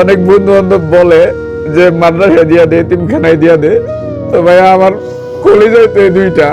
অনেক বন্ধু বান্ধব বলে যে, মাদ্রাসা দিয়া দে, তিনখানায় দিয়া দে। তো ভাইয়া, আমার কলেজে তো দুইটা।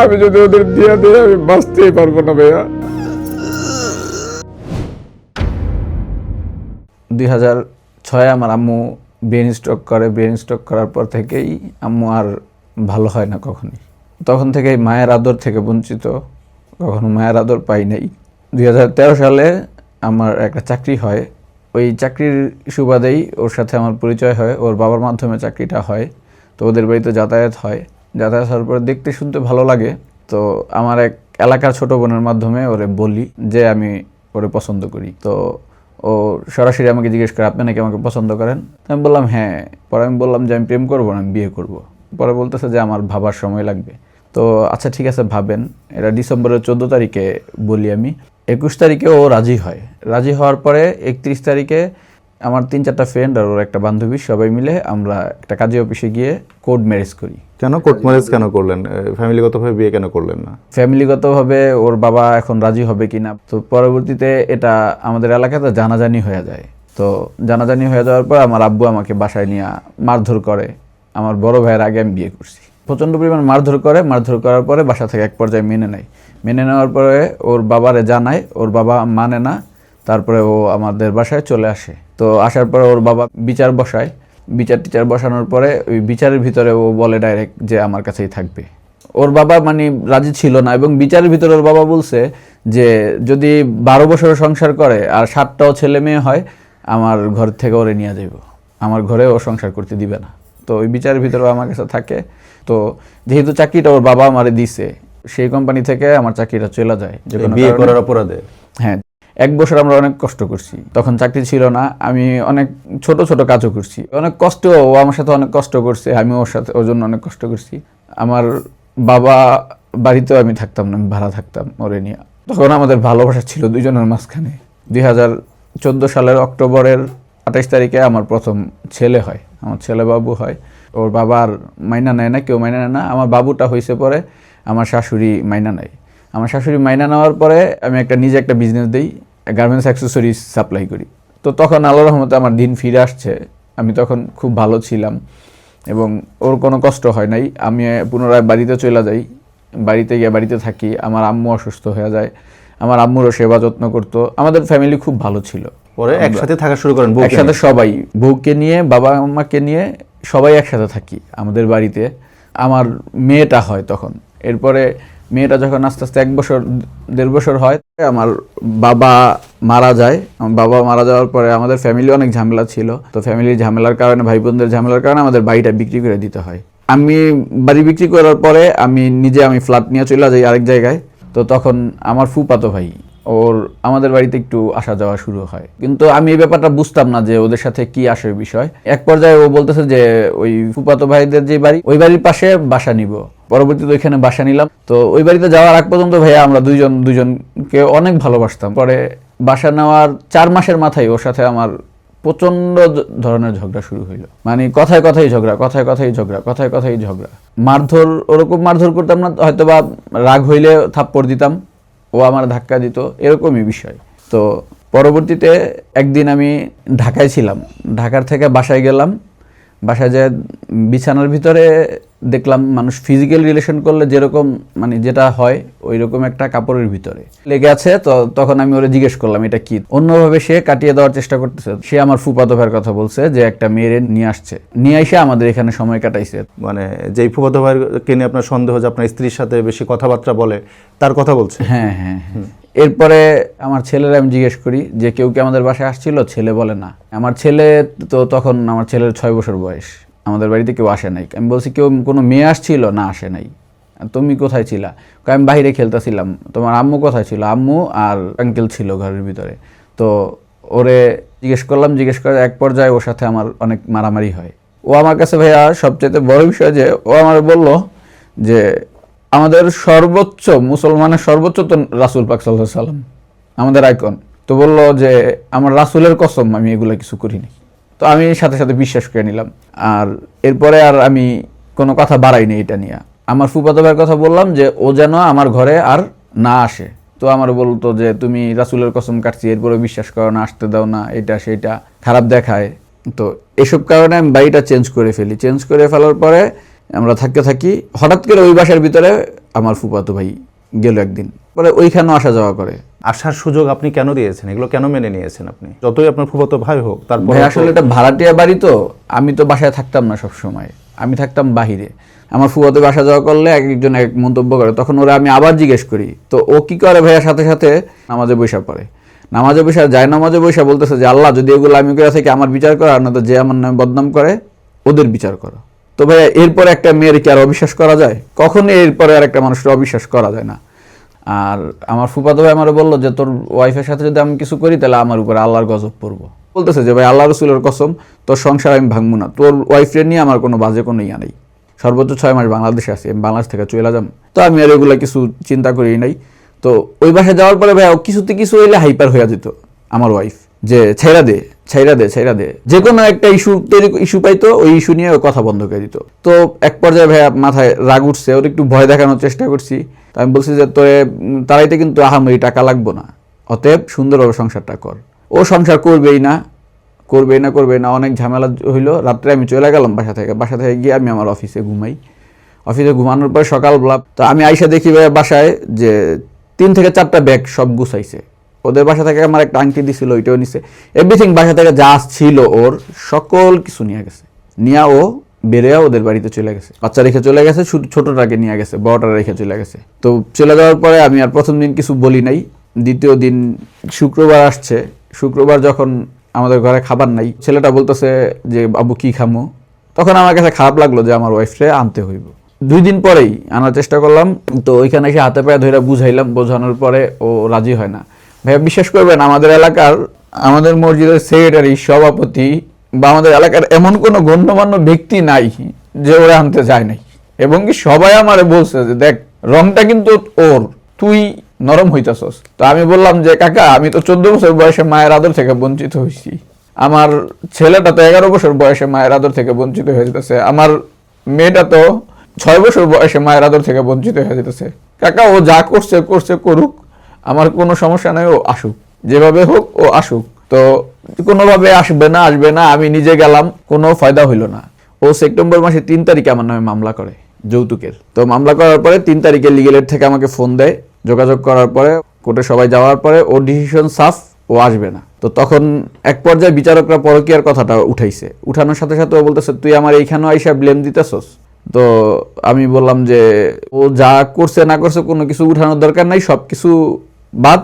আমি যদি ওদের দিয়া দিই, আমি বাঁচতেই পারব না ভাইয়া। দুই হাজার ছয়ে আমার আম্মু ব্রেন স্ট্রোক করে। ব্রেন স্ট্রোক করার পর থেকেই আম্মু আর ভালো হয় না কখনই। তখন থেকেই মায়ের আদর থেকে বঞ্চিত। কখনো মায়ের আদর পাই নাই। দুই হাজার তেরো সালে আমার একটা চাকরি হয়। ওই চাকরির সুবাদেই ওর সাথে আমার পরিচয় হয়। ওর বাবার মাধ্যমে চাকরিটা হয়। তো ওদের বাড়িতে যাতায়াত হয়। যাতায়াত হওয়ার পর দেখতে শুনতে ভালো লাগে। তো আমার এক এলাকার ছোট বোনের মাধ্যমে ওরে বলি যে আমি ওরে পছন্দ করি। তো ও সরাসরি আমাকে জিজ্ঞেস করে, আপনি নাকি আমাকে পছন্দ করেন? আমি বললাম হ্যাঁ। পরে আমি বললাম যে, আমি প্রেম করব না, আমি বিয়ে করব। পরে বলতেছে যে, আমার ভাবার সময় লাগবে। তো আচ্ছা ঠিক আছে ভাবেন। এটা ডিসেম্বরের চোদ্দ তারিখে বলি আমি। একুশ তারিখে ও রাজি হয়। রাজি হওয়ার পরে একত্রিশ তারিখে আমার তিন চারটা ফ্রেন্ড আর ওর একটা বান্ধবী সবাই মিলে আমরা একটা কাজী অফিসে গিয়ে কোর্ট ম্যারেজ করি। কেন কোর্ট ম্যারেজ কেন করলেন? ফ্যামিলিগতভাবে বিয়ে কেন করলেন না? ফ্যামিলিগতভাবে ওর বাবা এখন রাজি হবে কিনা? তো পরবর্তীতে এটা আমাদের এলাকাতে জানাজানি হয়ে যায়। তো জানাজানি হয়ে যাওয়ার পর আমার আব্বু আমাকে বাসায় নিয়ে মারধর করে। আমার বড় ভাইয়ের আগে আমি বিয়ে করছি। প্রচণ্ড পরিমাণ মারধর করে, মারধর করার পরে বাসা থেকে এক পর্যায়ে মেনে নেয়। মেনে নেওয়ার পরে ওর বাবারে জানায়, ওর বাবা মানে না, তারপরে ও আমাদের বাসায় চলে আসে। তো আসার পরে ওর বাবা বিচার বসায়। বিচার টিচার বসানোর পরে ওই বিচারের ভিতরে ও বলে ডাইরেক্ট যে আমার কাছেই থাকবে। ওর বাবা মানে রাজি ছিল না এবং বিচারের ভিতরে ওর বাবা বলছে যে, যদি বারো বছর সংসার করে আর সাতটাও ছেলে মেয়ে হয়, আমার ঘর থেকে ওরে নিয়ে যাইব। আমার ঘরে ও সংসার করতে দিবে না। তো ওই বিচারের ভিতরে আমার কাছে থাকে। তো যেহেতু চাকরিটা ওর বাবা আমারে দিছে সেই কোম্পানি থেকে আমার চাকরিটা চলে যায় যে বিয়ে করার অপরাধে? হ্যাঁ এক বছর আমরা অনেক কষ্ট করছি। তখন চাকরি ছিল না আমি অনেক ছোট ছোট কাজও করছি। অনেক কষ্ট ও আমার সাথে অনেক কষ্ট করছে আমি ওর সাথে ওর জন্য অনেক কষ্ট করছি। আমার বাবা বাড়িতেও আমি থাকতাম না আমি ভাড়া থাকতাম ওরে নিয়ে। তখন আমাদের ভালোবাসা ছিল দুজনের মাঝখানে। দুই হাজার চোদ্দ সালের অক্টোবরের আঠাশ তারিখে আমার প্রথম ছেলে হয় আমার ছেলে বাবু হয়। ওর বাবার মাইনা নেয় না কেউ মাইনা নেয় না। আমার বাবুটা হয়েছে পরে আমার শাশুড়ি মাইনা নেয়। আমার শাশুড়ি মাইনা নেওয়ার পরে আমি একটা নিজে একটা বিজনেস দিই গার্মেন্টস অ্যাক্সেসরিজ সাপ্লাই করি। তো তখন আল্লাহ রহমতে আমার দিন ফিরে আসছে। আমি তখন খুব ভালো ছিলাম এবং ওর কোনো কষ্ট হয় নাই। আমি পুনরায় বাড়িতে চলে যাই। বাড়িতে গিয়ে বাড়িতে থাকি। আমার আম্মু অসুস্থ হয়ে যায়। আমার আম্মুরও সেবা যত্ন করতো। আমাদের ফ্যামিলি খুব ভালো ছিল। পরে একসাথে থাকা শুরু করেন একসাথে সবাই। বউকে নিয়ে বাবা মাকে নিয়ে সবাই একসাথে থাকি আমাদের বাড়িতে। আমার মেয়েটা হয় তখন। এরপরে মেয়েটা যখন আস্তে আস্তে এক বছর, দেড় বছর হয়, আমার বাবা মারা যায়। আমার বাবা মারা যাওয়ার পরে আমাদের ফ্যামিলি অনেক ঝামেলা ছিল। তো ফ্যামিলির ঝামেলার কারণে ভাই বোনদের ঝামেলার কারণে আমাদের বাড়িটা বিক্রি করে দিতে হয়। আমি বাড়ি বিক্রি করার পরে আমি নিজে আমি ফ্ল্যাট নিয়ে চলে যাই আরেক জায়গায়। তো তখন আমার ফুপাতো ভাই ওর আমাদের বাড়িতে একটু আসা যাওয়া শুরু হয়। কিন্তু আমি এই ব্যাপারটা বুঝতাম না যে ওদের সাথে কি আসে বিষয়। এক পর্যায়ে ও বলতেছে যে ওই ফুপাতো ভাইদের যে বাড়ি, ওই বাড়ির পাশে বাসা নিব। পরবর্তীতে ওইখানে বাসা নিলাম। তো ওই বাড়িতে যাওয়ার আগ পর্যন্ত ভাইয়া আমরা দুইজন, দুইজনকে অনেক ভালোবাসতাম। পরে বাসা নেওয়ার চার মাসের মাথায় ওর সাথে আমার প্রচণ্ড ধরনের ঝগড়া শুরু হইল। মানে কথায় কথাই ঝগড়া, কথায় কথাই ঝগড়া, কথায় কথাই ঝগড়া। মারধর, ওরকম মারধর করতাম না হয়তো বা রাগ হইলে থাপ্পড় দিতাম। ও আমার ধাক্কা দিত, এরকমই বিষয়। তো পরবর্তীতে একদিন আমি ঢাকায় ছিলাম। ঢাকার থেকে বাসায় গেলাম। বাসায় যে বিছানার ভিতরে দেখলাম মানুষ ফিজিক্যাল রিলেশন করলে যেরকম মানে যেটা হয় ওই রকম একটা কাপড়ের ভিতরে। লেগে আছে তো তখন আমি ওরে জিজ্ঞেস করলাম এটা কি? অন্যভাবে সে কাটিয়ে দেওয়ার চেষ্টা করতেছে। সে আমার ফুপাতো ভাইয়ের কথা বলছে যে একটা মেয়েরে নিয়ে আসছে। নিয়ে এসে আমাদের এখানে সময় কাটাইছে। মানে যেই ফুফাতো ভাইকে নিয়ে আপনার সন্দেহ যে আপনার স্ত্রীর সাথে বেশি কথাবার্তা বলে তার কথা বলছে? হ্যাঁ হ্যাঁ হ্যাঁ। এরপরে আমার ছেলেরা আমি জিজ্ঞেস করি যে কেউ কি আমাদের বাসায় আসছিল? ছেলে বলে না। আমার ছেলে তো তখন আমার ছেলের ছয় বছর বয়স। আমাদের বাড়িতে কেউ আসে নাই। আমি বলছি, কেউ কোনো মেয়ে আসছিল? না, আসে নাই। তুমি কোথায় ছিলা? আমি বাইরে খেলতেছিলাম। তোমার আম্মু কোথায় ছিল? আম্মু আর আঙ্কেল ছিল ঘরের ভিতরে। তো ওরে জিজ্ঞেস করলাম, জিজ্ঞেস করে এক পর্যায়ে ওর সাথে আমার অনেক মারামারি হয়। ও আমার কাছে, ভাইয়া, সবচেয়ে বড় বিষয় যে ও আমার বলল যে আমাদের সর্বোচ্চ, মুসলমানের সর্বোচ্চ তো রাসুল পাক সাল্লাম আমাদের আইকন। তো বলল যে, আমার রাসুলের কসম, আমি এগুলো কিছু করিনি। তো আমি সাথে সাথে বিশ্বাস করে নিলাম। আর এরপরে আর আমি কোনো কথা বাড়াইনি এটা নিয়ে। আমার ফুফাতো ভাইয়ের কথা বললাম যে, ও যেন আমার ঘরে আর না আসে। তো আমার বলতো যে, তুমি রাসুলের কসম কাটছি এরপরে বিশ্বাস করো না, আসতে দাও না, এটা, সেটা, খারাপ দেখায়। তো এসব কারণে আমি বাড়িটা চেঞ্জ করে ফেলি। চেঞ্জ করে ফেলার পরে আমরা থাকতে থাকি, হঠাৎ করে ওই বাসার ভিতরে আমার ফুপাতো ভাই গেল একদিন। পরে ওইখানেও আসা যাওয়া করে। আসার সুযোগ আপনি কেন দিয়েছেন? এগুলো কেন মেনে নিয়েছেন আপনি? যতই আপনার ফুফাতো ভাই হোক তারপর আসলে এটা ভাড়াটিয়া বাড়ি তো আমি তো বাসায় থাকতাম না সব সময় আমি থাকতাম বাহিরে। আমার ফুয়াতে বাসা যাওয়া করলে এক একজন এক মন্তব্য করে তখন ওরা আমি আবার জিজ্ঞেস করি তো ও কি করে ভাইয়ার সাথে সাথে নামাজে বৈশা পড়ে। নামাজে বৈশা যায় নামাজে বৈশা বলতেছে যে আল্লাহ যদি এগুলো আমি করে থাকি আমার বিচার করো আর না তো যে আমার নামে বদনাম করে ওদের বিচার করো। তো ভাইয়া এরপরে একটা মেয়ের কি আর অবিশ্বাস করা যায়? কখনই এরপরে আর একটা মানুষের অবিশ্বাস করা যায় না। আর আমার ফুফাতো ভাই আমার বলল যে, তোর ওয়াইফের সাথে যদি আমি কিছু করি, তাহলে আমার উপরে আল্লাহর গজব পড়ব। বলতেছে যে, ভাই আল্লাহ রসুলের কসম, তোর সংসার আমি ভাঙবো না। তোর ওয়াইফরে নিয়ে আমার কোনো বাজে কোনো ইয়া নেই। সর্বোচ্চ ছয় মাস বাংলাদেশে আছি, আমি বাংলাদেশ থেকে চলে যাম তো আমি আর এগুলো কিছু চিন্তা করি নাই। তো ওই বাসায় যাওয়ার পরে, ভাই কিছুতে কিছু হইলে হাইপার হয়ে যেত আমার ওয়াইফ যে, ছেড়া দে ছেড়া দে ছেড়া দে। যে কোনো একটা ইস্যু তৈরি ইস্যু পাইতো, ওই ইস্যু নিয়ে কথা বন্ধ করে দিত। তো এক পর্যায়ে ভাইয়া মাথায় রাগ উঠছে, ওর একটু ভয় দেখানোর চেষ্টা করছি। তো আমি বলছি যে তোরে তারাইতে কিন্তু আহামরি টাকা লাগবো না। অতএব সুন্দরভাবে সংসারটা কর। ও সংসার করবেই না করবেই না করবেই না, অনেক ঝামেলা হইল। রাত্রে আমি চলে গেলাম বাসা থেকে। বাসা থেকে গিয়ে আমি আমার অফিসে ঘুমাই। অফিসে ঘুমানোর পর সকালবেলা, তো আমি আইসা দেখি বাসায় যে তিন থেকে চারটা ব্যাগ সব গুছাইছে। ওদের বাসা থেকে আমার একটা আংটি দিছিল, ওইটাও নিছে। এভরিথিং বাসা থেকে যা ছিল ওর, সকল কিছু নিয়ে গেছে। নিয়া ও বেড়েয়া ওদের বাড়িতে চলে গেছে। বাচ্চা রেখে চলে গেছে শুধু ছোটটাকে নিয়ে গেছে, বড়টা রেখে চলে গেছে। তো চলে যাওয়ার পরে আমি আর প্রথম দিন কিছু বলি নাই, দ্বিতীয় দিন শুক্রবার আসছে। শুক্রবার যখন আমাদের ঘরে খাবার নাই, ছেলেটা বলতেছে যে বাবু কি খামো? তখন আমার কাছে খারাপ লাগল যে, আমার ওয়াইফরে আনতে হইব। দুই দিন পরেই আনার চেষ্টা করলাম, তো ওইখানে এসে হাতে পায়ে ধরে বুঝাইলাম, বোঝানোর পরে ও রাজি হয় না। ভাইয়া, বিশ্বাস করবেন, আমাদের এলাকার, আমাদের মসজিদের সেক্রেটারি সভাপতি বা আমাদের এলাকার এমন কোনো গণ্যমান্য ব্যক্তি নাই যে ওরা আনতে যায় নাই। এবং কি সবাই আমারে বলছে যে, দেখ, রংটা কিন্তু ওর, তুই নরম হইতাছস। তো আমি বললাম যে, কাকা, আমি তো চোদ্দ বছর বয়সে মায়ের আদর থেকে বঞ্চিত হয়েছি আমার ছেলেটা তো এগারো বছর বয়সে মায়ের আদর থেকে বঞ্চিত হয়ে যেতেছে। আমার মেয়েটা তো ছয় বছর বয়সে মায়ের আদর থেকে বঞ্চিত হয়ে যেতেছে। কাকা, ও যা করছে করছে করুক। আমার কোনো সমস্যা নেই, ও আসুক। যেভাবে হোক, ও আসুক। তো কোনোভাবে আসবে না আসবে না, আমি নিজে গেলাম, কোনো ফায়দা হইল না। ও সেপ্টেম্বর মাসে তিন তারিখে আমার নামে মামলা করে, যৌতুকের। তো মামলা করার পরে তিন তারিখে লিগেলের থেকে আমাকে ফোন দেয়, যোগাযোগ করার পরে, কোর্টে সবাই যাওয়ার পরে ও ডিসিশন সাফ ও আসবে না। তো তখন এক পর্যায়ে বিচারকরা পরকীয়ার কথাটা উঠাইছে। উঠানোর সাথে সাথে ও বলতেছে, তুই আমার এইখানেও আইসা ব্লেম দিতেছস? তো আমি বললাম যে, ও যা করছে, না করছে, কোনো কিছু উঠানোর দরকার নাই সব কিছু বাদ,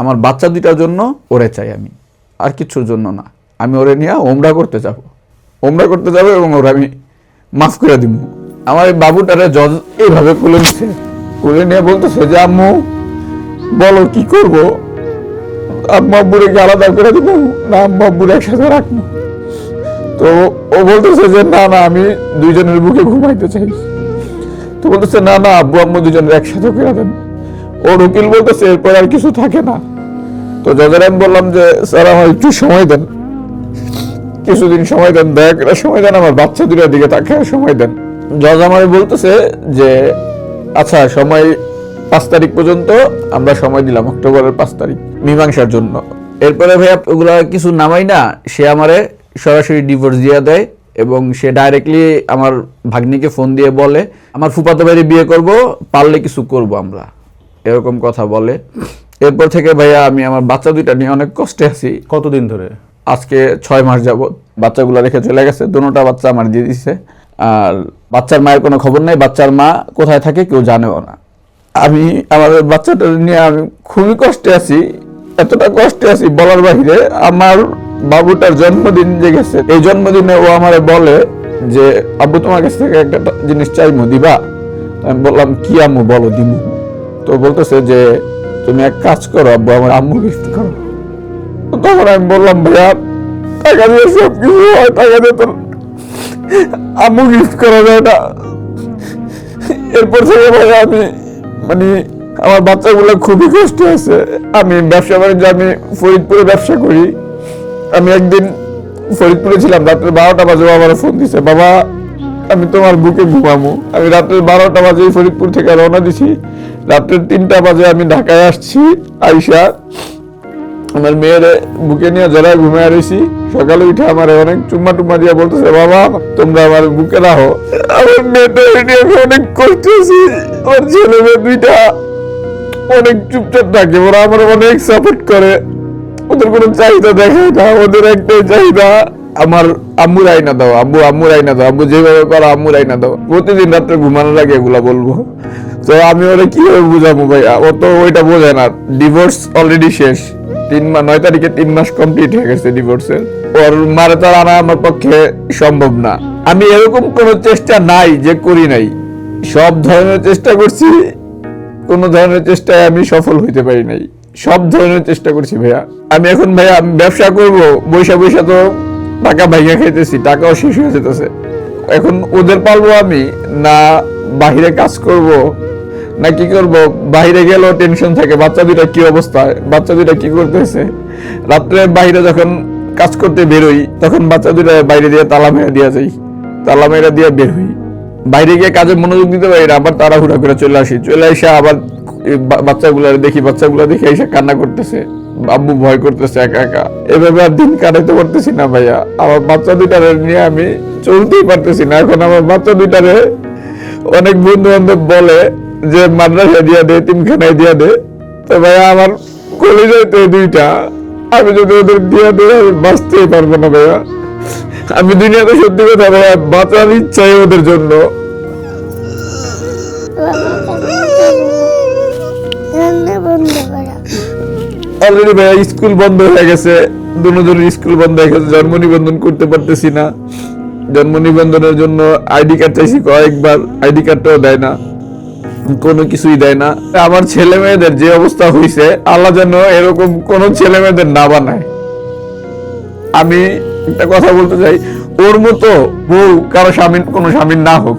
আমার বাচ্চা দুইটার জন্য ওরে চাই আমি। আর কিছুর জন্য না। আমি ওরে নিয়ে ওমরা করতে যাব। ওমরা করতে যাব এবং ওরা আমি মাফ করে দিব। আমার এই বাবুটারে জজ এইভাবে কুলে নিচ্ছে কুলে নিয়ে বলতেছে যে, আম্মু, বলো কি করব? আম্মু আব্বুরে কি আলাদা করে দিব। না, আম্মু আব্বুরে একসাথে রাখব। তো ও বলতেছে যে, না না, আমি দুইজনের বুকে ঘুমাইতে চাই। তো বলতেছে, না না, আব্বু, আম্মু দুজনের একসাথে করে দেন। ওর উকিল বলতেছে, এরপর আর কিছু থাকে না। তো জজের আমি বললাম যে, স্যার, আমার একটু সময় দেন। কিছুদিন সময় দেন, দয়া সময় দেন, আমার বাচ্চা দুটার দিকে তাকে সময় দেন। জজ আমার বলতেছে যে আচ্ছা সময় পাঁচ তারিখ পর্যন্ত আমরা সময় দিলাম, অক্টোবরের পাঁচ তারিখ, মীমাংসার জন্য। এরপরে ভাইয়া ওগুলা কিছু নামাই না, সে আমারে সরাসরি ডিভোর্স দিয়ে দেয় এবং সে ডাইরেক্টলি আমার ভাগ্নিকে ফোন দিয়ে বলে, আমার ফুপাতো বাড়ি বিয়ে করব, পারলে কিছু করব আমরা। এরকম কথা বলে। এরপর থেকে ভাইয়া আমি আমার বাচ্চা দুইটা নিয়ে অনেক কষ্টে আছি। কতদিন ধরে? আজকে ছয় মাস যাবত বাচ্চাগুলো রেখে চলে গেছে দুটোটা বাচ্চা আমার দিয়ে দিছে। আর বাচ্চার মায়ের কোনো খবর নেই বাচ্চার মা কোথায় থাকে কেউ জানেও না। আমি আমাদের বাচ্চাটা নিয়ে আমি খুবই কষ্টে আছি এতটা কষ্টে আছি বলার বাহিরে আমার বাবুটার জন্মদিন যে গেছে এই জন্মদিনে ও আমারে বলে যে আব্বু তোমার কাছ থেকে একটা জিনিস চাইমু দিবা? আমি বললাম কি আমু বলো দিমু। তো বলতেছে যে তুমি এক কাজ করো, আব্বু, আমার আম্মু গিফট করো। তখন আমি বললাম, ভাইয়া, টাকা দিয়ে সব কিছু হয়, টাকা দিয়ে তোর আম্মু গিফট করা যায় না। এরপর থেকে ভাইয়া, আমি মানে আমার বাচ্চাগুলো খুবই কষ্ট আছে আমি ব্যবসা বাণিজ্য, আমি ফরিদপুরে ব্যবসা করি। আমি একদিন ফরিদপুরে ছিলাম, রাত্রে বারোটা বাজে আমার ফোন দিছে, বাবা, আমি তোমার বুকে ঘুমামু আমি রাত্রে বারোটা বাজে ফরিদপুর থেকে রওনা দিছি। রাত্রের তিনটা বাজে আমি ঢাকায় আসছি, আইসা আমার মেয়ের বুকে নিয়ে জড়ায় ঘুমিয়ে রয়েছি সকালে উঠে আমার অনেক চুম্মা টুম্মা দিয়ে বলতেছে, বাবা, তোমরা আমার বুকে রাখো আমার মেয়েটা নিয়ে আমি অনেক আছি আমার ছেলে মেয়ে দুইটা অনেক চুপচাপ থাকে, ওরা আমার অনেক সাপোর্ট করে। ওদের কোনো চাহিদা দেখায় না, ওদের একটাই চাহিদা, আমার আম্মুর আইনা দাও, আম্মু, আম্মুর আইনা দাও, আম্মু যেভাবে করো আম্মুর আইনা দাও। প্রতিদিন রাত্রে ঘুমানোর আগে এগুলা বলব। তো আমি ওরা কীভাবে বুঝাবো ভাই ও তো ওইটা বোঝে না। ডিভোর্স অলরেডি শেষ। তিন মাস নয় তারিখে তিন মাস কমপ্লিট হয়ে গেছে ডিভোর্সের ওর মারে তো আর আনা আমার পক্ষে সম্ভব না। আমি এরকম কোনো চেষ্টা নাই যে করি নাই। সব ধরনের চেষ্টা করছি, কোন ধরনের চেষ্টায় আমি সফল হইতে পারি নাই। সব ধরনের চেষ্টা করছি ভাইয়া। আমি এখন ভাইয়া আমি ব্যবসা করব বৈশা বৈশা তো টাকা ভাইয়া খাইতেছি, টাকাও শেষ হয়ে যেতেছে। এখন ওদের পালবো আমি, না বাহিরে কাজ করব না কি করব? বাইরে গেলেও টেনশন থাকে। বাচ্চা দুইটা কি অবস্থা? বাচ্চা দুইটা কি করতেছে? রাত্রে বাইরে যখন কাজ করতে বেরোই, তখন বাচ্চা দুটা বাইরে দিয়ে তালা মেরে দিয়ে যাই। তালা মেরে দিয়ে বের হই। বাইরে গিয়ে কাজে মনোযোগ দিতে পারি আবার তাড়াহুড়া করে চলে আসি। চলে এসে আবার বাচ্চাগুলো দেখি, বাচ্চাগুলো দেখে এসে কান্না করতেছে। আব্বু ভয় করতেছে, একা একা। এভাবে আর দিন কাটাইতে পারতেছি না ভাইয়া। আমার বাচ্চা দুইটারে নিয়ে আমি চলতেই পারতেছি না। এখন আমার বাচ্চা দুইটারে অনেক বন্ধু বান্ধব বলে যে মাদ্রাসা দিয়া দে, তিনখানায় দিয়া দে, তো ভাইয়া আমার কলেজে তো দুইটা। আমি যদি ওদের দিয়া দে, আমি বাঁচতেই পারব না ভাইয়া। আমি দুনিয়াতে সত্যি কথা ভাইয়া বাঁচার ইচ্ছাই ওদের জন্য। অলরেডি ভাইয়া স্কুল বন্ধ হয়ে গেছে। দুজনের স্কুল বন্ধ হয়ে গেছে, জন্ম নিবন্ধন করতে পারতেছি না। জন্ম নিবন্ধনের জন্য আইডি কার্ড চাইছি কয়েকবার, আইডি কার্ডটাও দেয় না। কোনো কিছুই দেয় না। আমার ছেলে মেয়েদের যে অবস্থা হয়েছে আল্লাহ যেন এরকম কোন ছেলে মেয়েদের না বানায়। আমি একটা কথা বলতে চাই, ওর মতো বউ কারও স্বামী কোনো স্বামীর না হোক,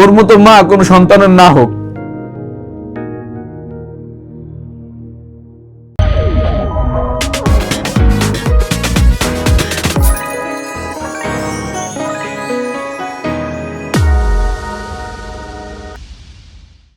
ওর মতো মা কোনো সন্তানের না হোক